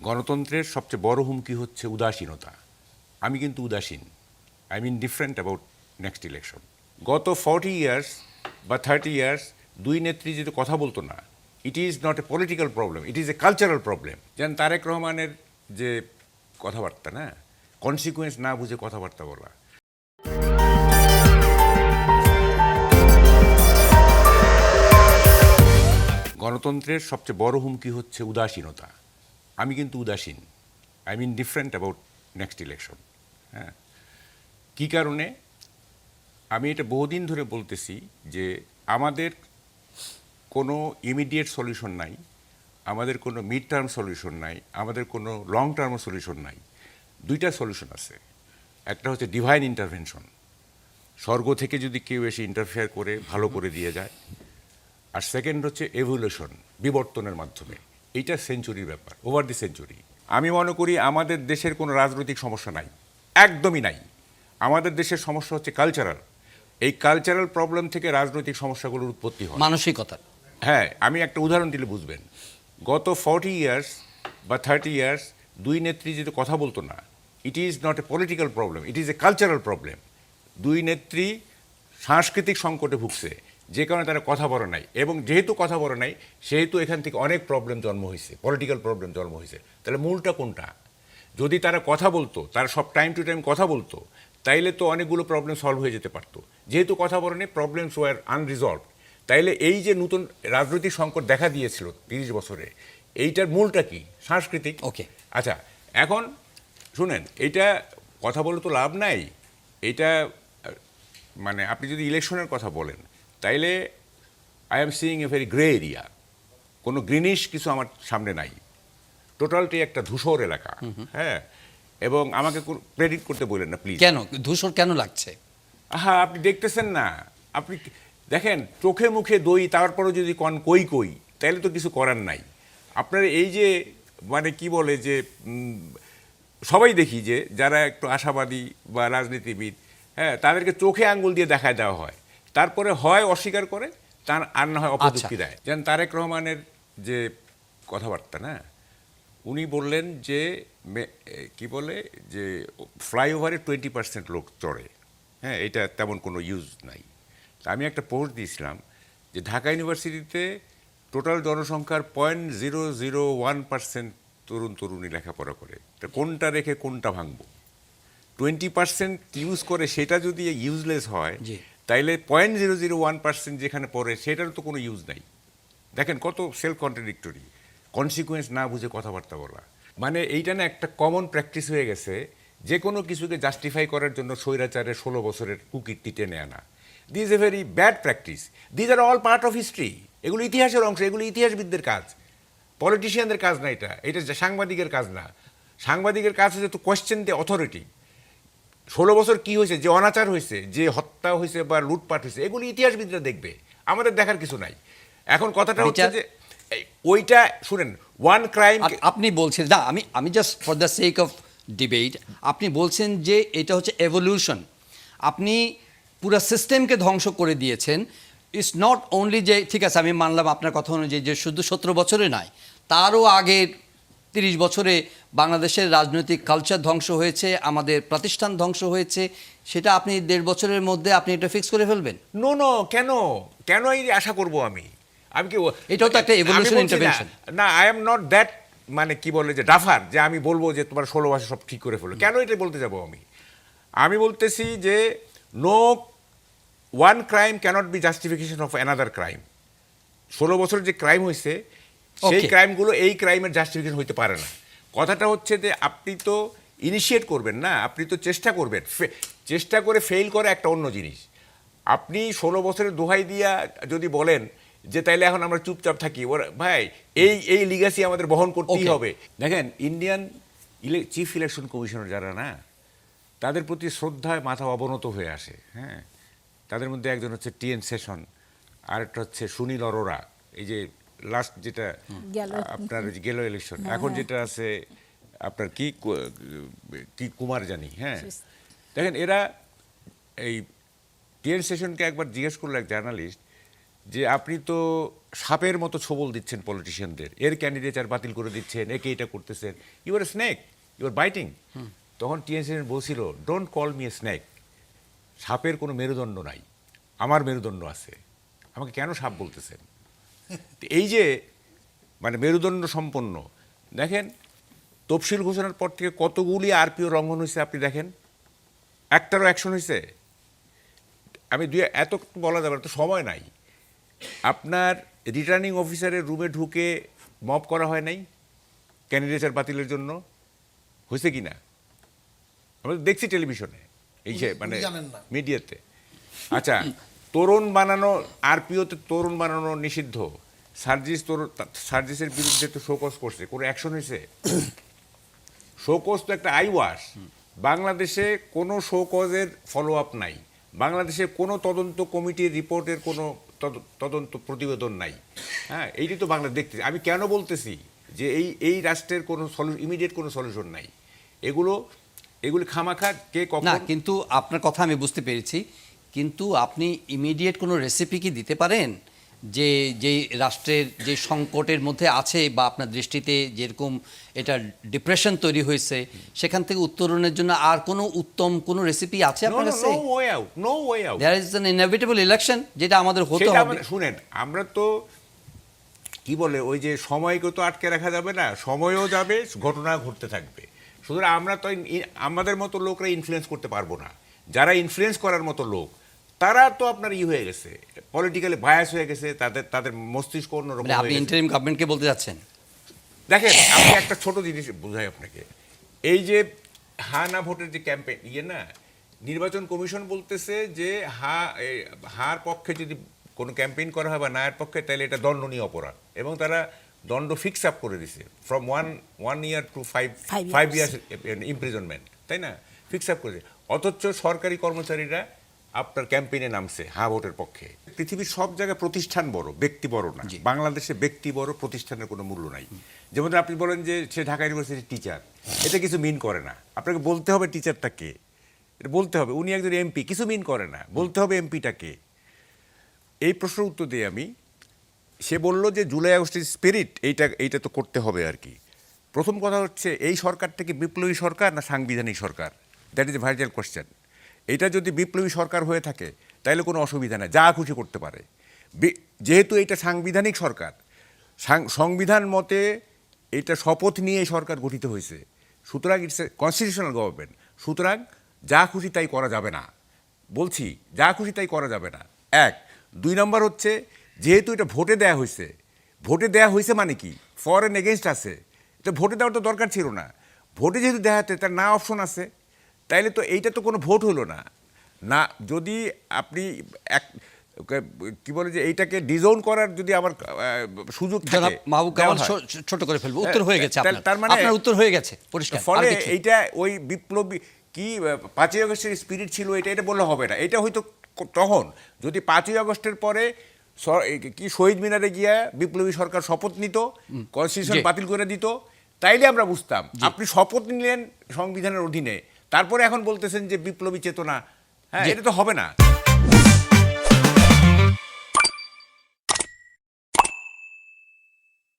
গণতন্ত্রের সবচেয়ে বড় হুমকি হচ্ছে উদাসীনতা। আমি কিন্তু উদাসীন। I mean different about next election গত ফর্টি ইয়ার্স বা থার্টি ইয়ার্স দুই নেত্রী যদি কথা বলতো না it is not a political problem it is a cultural problem যেন তারেক রহমানের যে কথাবার্তা, না? কনসিকুয়েন্স না বুঝে কথাবার্তা বলা। গণতন্ত্রের সবচেয়ে বড় হুমকি হচ্ছে উদাসীনতা। আমি কিন্তু উদাসীন। I mean different about next election হ্যাঁ? কী কারণে? আমি এটা বহুদিন ধরে বলতেছি যে আমাদের কোনো ইমিডিয়েট সলিউশন নাই, আমাদের কোনো মিড টার্ম সলিউশন নাই, আমাদের কোনো লং টার্ম সলিউশন নাই। দুইটা সলিউশন আছে। একটা হচ্ছে ডিভাইন ইন্টারভেনশন স্বর্গ থেকে যদি কেউ এসে ইন্টারফেয়ার করে, ভালো করে দিয়ে যায়। আর সেকেন্ড হচ্ছে এভলিউশন বিবর্তনের মাধ্যমে। এইটা সেঞ্চুরির ব্যাপার ওভার দি সেঞ্চুরি আমি মনে করি আমাদের দেশের কোনো রাজনৈতিক সমস্যা নাই একদমই নাই। আমাদের দেশের সমস্যা হচ্ছে কালচারাল এই কালচারাল প্রবলেম থেকে রাজনৈতিক সমস্যাগুলোর উৎপত্তি হয়। মানসিকতা। হ্যাঁ আমি একটা উদাহরণ দিলে বুঝবেন। গত ফর্টি ইয়ার্স বা থার্টি ইয়ার্স দুই নেত্রী যদি কথা বলতো না it is not a political problem it is a cultural problem দুই নেত্রী সাংস্কৃতিক সংকটে ভুগছে। যে কারণে তারা কথা বলে নাই। এবং যেহেতু কথা বলে নাই সেহেতু এখান থেকে অনেক প্রবলেম জন্ম হয়েছে পলিটিক্যাল প্রবলেম জন্ম হয়েছে। তাহলে মূলটা কোনটা? যদি তারা কথা বলতো তারা সব টাইম টু টাইম কথা বলতো তাইলে তো অনেকগুলো প্রবলেম সলভ হয়ে যেতে পারতো। যেহেতু কথা বলে নেই প্রবলেমস ওয়ার আনরিজলভ তাইলে এই যে নতুন রাজনৈতিক সংকট দেখা দিয়েছিল তিরিশ বছরে এইটার মূলটা কি? সাংস্কৃতিক? ওকে আচ্ছা এখন শুনেন এইটা কথা বলে তো লাভ নাই। এইটা আহ, মানে আপনি যদি ইলেকশনের কথা বলেন তাইলে I am seeing a very grey area কোনো গ্রিনিশ কিছু আমার সামনে নাই। টোটালটি একটা ধূসর এলাকা। হ্যাঁ? এবং আমাকে ক্রেডিট করতে বললেন না প্লিজ কেন? ধূসর কেন লাগছে? আহা আপনি দেখতেছেন না। আপনি দেখেন চোখে মুখে দই তারপরও যদি কন কই কই তাহলে তো কিছু করার নাই। আপনার এই যে মানে কি বলে যে সবাই দেখি যে যারা একটু আশাবাদী বা রাজনীতিবিদ হ্যাঁ তাদেরকে চোখে আঙ্গুল দিয়ে দেখায় দেওয়া হয়। তারপরে হয় অস্বীকার করে তার আর না হয় অপযুক্তি দেয়। যেন তারেক রহমানের যে কথাবার্তা না? উনি বললেন যে কি বলে? যে ফ্লাইওভারে টোয়েন্টি পার্সেন্ট লোক চড়ে। হ্যাঁ এটা তেমন কোনো ইউজ নাই। তা আমি একটা পোস্ট দিয়েছিলাম যে ঢাকা ইউনিভার্সিটিতে টোটাল জনসংখ্যার point zero zero one percent তরুণ তরুণী লেখাপড়া করে। তা কোনটা রেখে কোনটা ভাঙবো? টোয়েন্টি পার্সেন্ট ইউজ করে সেটা যদি ইউজলেস হয়। তাইলে point zero zero one percent যেখানে পড়ে সেটার তো কোনো ইউজ নাই। দেখেন কত সেলফ কন্ট্রাডিক্টরি কনসিকুয়েন্স না বুঝে কথাবার্তা বলা। মানে এইটা না একটা কমন প্র্যাকটিস হয়ে গেছে যে কোনো কিছুকে জাস্টিফাই করার জন্য স্বৈরাচারের ষোলো বছরের কুকীর্তি টেনে আনা this a very bad practice these are all part of history এগুলো ইতিহাসের অংশ, এগুলো ইতিহাসবিদদের কাজ। পলিটিশিয়ানদের কাজ না এটা। এটা সাংবাদিকের কাজ না। সাংবাদিকের কাজ হচ্ছে তো কোয়েশ্চেন দি অথরিটি ষোলো বছর কি হয়েছে যে অনাচার হয়েছে যে হত্যা হয়েছে বা লুটপাট হয়েছে এগুলি ইতিহাসবিদরা দেখবে। আমাদের দেখার কিছু নাই। এখন কথাটা হচ্ছে যে ওইটা শুনেন ওয়ান ক্রাইম আপনি বলছেন না আমি আমি just for the sake of debate আপনি বলছেন যে এটা হচ্ছে এভলিউশন আপনি পুরো সিস্টেমকে ধ্বংস করে দিয়েছেন। ইটস নট অনলি যে ঠিক আছে আমি মানলাম আপনার কথা অনুযায়ী যে শুধু সতেরো বছরে নয় তারও আগের তিরিশ বছরে বাংলাদেশের রাজনৈতিক কালচার ধ্বংস হয়েছে আমাদের প্রতিষ্ঠান ধ্বংস হয়েছে সেটা আপনি দেড় বছরের মধ্যে আপনি এটা ফিক্স করে ফেলবেন। নো নো কেন? কেন এই আশা করব আমি? আমি কি এটাও তো একটা evolution বলছি না- আই এম নট দ্যাট মানে কি বলে যে ডাফার যে আমি বলব যে তোমার ষোলো বছর সব ঠিক করে ফেলো। কেন এটা বলতে যাব আমি? আমি বলতেছি যে no one crime cannot be justification of another crime ষোলো বছর যে ক্রাইম হয়েছে সেই. ক্রাইমগুলো এই ক্রাইমের জাস্টিফিকেশন হইতে পারে না। কথাটা হচ্ছে যে আপনি তো ইনিশিয়েট করবেন না আপনি তো চেষ্টা করবেন। চেষ্টা করে ফেল করে একটা অন্য জিনিস। আপনি ষোলো বছরের দোহাই দিয়া যদি বলেন যে তাইলে এখন আমরা চুপচাপ থাকি ওর ভাই এই এই লিগাসি আমাদের বহন করতেই হবে। দেখেন ইন্ডিয়ান চিফ ইলেকশন কমিশনার যারা না তাদের প্রতি শ্রদ্ধায় মাথা অবনত হয়ে আসে হ্যাঁ? তাদের মধ্যে একজন হচ্ছে টিএন সেশন আরেকটা হচ্ছে সুনীল অরোরা। এই যে লাস্ট যেটা আপনার গেল ইলেকশন এখন যেটা আছে আপনার কি কি কুমার জানি হ্যাঁ। দেখেন এরা এই টিএন সেশনকে একবার জিজ্ঞেস করল এক জার্নালিস্ট যে আপনি তো সাপের মতো ছবল দিচ্ছেন পলিটিশিয়ানদের এর ক্যান্ডিডেটার বাতিল করে দিচ্ছেন একে এটা করতেছেন। You are snake you are biting তখন টিএনসি বলছিল don't call me a snake সাপের কোনো মেরুদণ্ড নাই। আমার মেরুদণ্ড আছে। আমাকে কেন সাপ বলতেছেন? এই যে মানে মেরুদণ্ড সম্পন্ন দেখেন তফসিল ঘোষণার পর থেকে কতগুলি আরপিও লঙ্ঘন হয়েছে আপনি দেখেন। একটারও অ্যাকশন হয়েছে। আমি দুই এত বলা যাবে না, তো সময় নাই। আপনার রিটার্নিং অফিসারের রুমে ঢুকে মপ করা হয় নাই ক্যান্ডিডেটার বাতিলের জন্য? হয়েছে কি না? আমরা তো দেখছি টেলিভিশনে এই যে মানে। মিডিয়াতে আচ্ছা তরুণ বানানো আরপিওতে তরুণ বানানো নিষিদ্ধ। সার্জিস তোর সার্জিসের বিরুদ্ধে তো শোকজ করছে কোনো অ্যাকশন হয়েছে? শোকজ তো একটা আই ওয়াশ বাংলাদেশে কোনো শোকজের ফলো আপ নাই। বাংলাদেশে কোনো তদন্ত কমিটির রিপোর্টের কোনো তদ- তদন্ত প্রতিবেদন নাই। হ্যাঁ এইটি তো বাংলা দেখতে। আমি কেন বলতেছি যে এই এই রাষ্ট্রের কোনো ইমিডিয়েট কোনো সলিউশন নাই? এগুলো এগুলি খামাখা কে কখন কিন্তু আপনার কথা আমি বুঝতে পেরেছি। কিন্তু আপনি ইমিডিয়েট কোনো রেসিপি কি দিতে পারেন? যে যে রাষ্ট্রের যে সংকটের মধ্যে আছে বা আপনার দৃষ্টিতে যেরকম এটা ডিপ্রেশন তৈরি হয়েছে সেখান থেকে উত্তরণের জন্য আর কোনো উত্তম কোনো রেসিপি আছে আপনার কাছে? No way out no way out there is an inevitable election যেটা আমাদের হতে হবে। শুনেন আমরা তো কি বলে ওই যে সময়কে তো আটকে রাখা যাবে না সময়ও যাবে ঘটনা ঘটতে থাকবে। সুতরাং আমরা তো আমাদের মতো লোকরা ইনফ্লুয়েন্স করতে পারব না। যারা ইনফ্লুয়েন্স করার মতো লোক তারা তো আপনার ই হয়ে গেছে পলিটিক্যালি বায়াস হয়ে গেছে তাদের তাদের মস্তিষ্ক অন্যরকম মানে আপনি ইন্টারিম গভর্নমেন্টকে বলতে যাচ্ছেন? দেখেন আমি একটা ছোট জিনিস বোঝাই আপনাকে। এই যে হা না ভোটের যে ক্যাম্পেইন ইয়ে না নির্বাচন কমিশন বলতেছে যে হা হার পক্ষে যদি কোনো ক্যাম্পেইন করা হয় বা নায়ের পক্ষে তাহলে এটা দণ্ডনীয় অপরাধ। এবং তারা দণ্ড ফিক্স আপ করে দিছে from one one year to five five years. Years imprisonment তাই না? ফিক্স আপ করে। অথচ সরকারি কর্মচারীরা আপনার ক্যাম্পেইনে নামছে হা ভোটের পক্ষে। পৃথিবীর সব জায়গায় প্রতিষ্ঠান বড় ব্যক্তি বড় না। বাংলাদেশে ব্যক্তি বড় প্রতিষ্ঠানের কোনো মূল্য নাই। যেমন আপনি বলেন যে সে ঢাকা ইউনিভার্সিটির টিচার এটা কিছু মিন করে না। আপনাকে বলতে হবে টিচারটা কে? এটা বলতে হবে উনি একজন এমপি কিছু মিন করে না। বলতে হবে এমপিটা কে? এই প্রশ্নের উত্তর দিই আমি সে বলল যে জুলাই আগস্টের স্পিরিট এইটা এইটা তো করতে হবে আর কি। প্রথম কথা হচ্ছে এই সরকারটা কি বিপ্লবী সরকার না সাংবিধানিক সরকার? That is a vital question এটা যদি বিপ্লবী সরকার হয়ে থাকে তাহলে কোনো অসুবিধা নেই, যা খুশি করতে পারে। যেহেতু এটা সাংবিধানিক সরকার সংবিধান মতে এটা শপথ নিয়ে সরকার গঠিত হয়েছে। সুতরাং ইটস এ কনস্টিটিউশনাল গভর্নমেন্ট সুতরাং যা খুশি তাই করা যাবে না। বলছি, যা খুশি তাই করা যাবে না। এক, দুই নম্বর হচ্ছে, যেহেতু এটা ভোটে দেয়া হয়েছে, ভোটে দেয়া হয়েছে মানে কি? ফর অ্যান্ড এগেনস্ট আছে। এটা ভোটে দেওয়ার তো দরকার ছিল না। ভোটে যেহেতু দেওয়া হতে তার না অপশন আছে। তাইলে তো এইটা তো কোনো ভোট হলো না। না যদি আপনি এক কি বলে যে এইটাকে ডিজোন করার যদি আমার সুযোগ থাকে মাহবুব কামাল ছোট করে ফেলব। উত্তর হয়ে গেছে তার- মানে- আপনার উত্তর হয়ে গেছে। পরিষ্কার ফলে এইটা ওই বিপ্লবী কি পাঁচই আগস্টের স্পিরিট ছিল এটা এটা বললে হবে না। এটা হয়তো তখন যদি পাঁচই আগস্টের পরে কি শহীদ মিনারে গিয়া বিপ্লবী সরকার শপথ নিত কনস্টিটিউশন বাতিল করে দিত তাইলে আমরা বুঝতাম। আপনি শপথ নিলেন সংবিধানের অধীনে তারপরে এখন বলতেছেন যে বিপ্লবী চেতনা। হ্যাঁ এটা তো হবে না।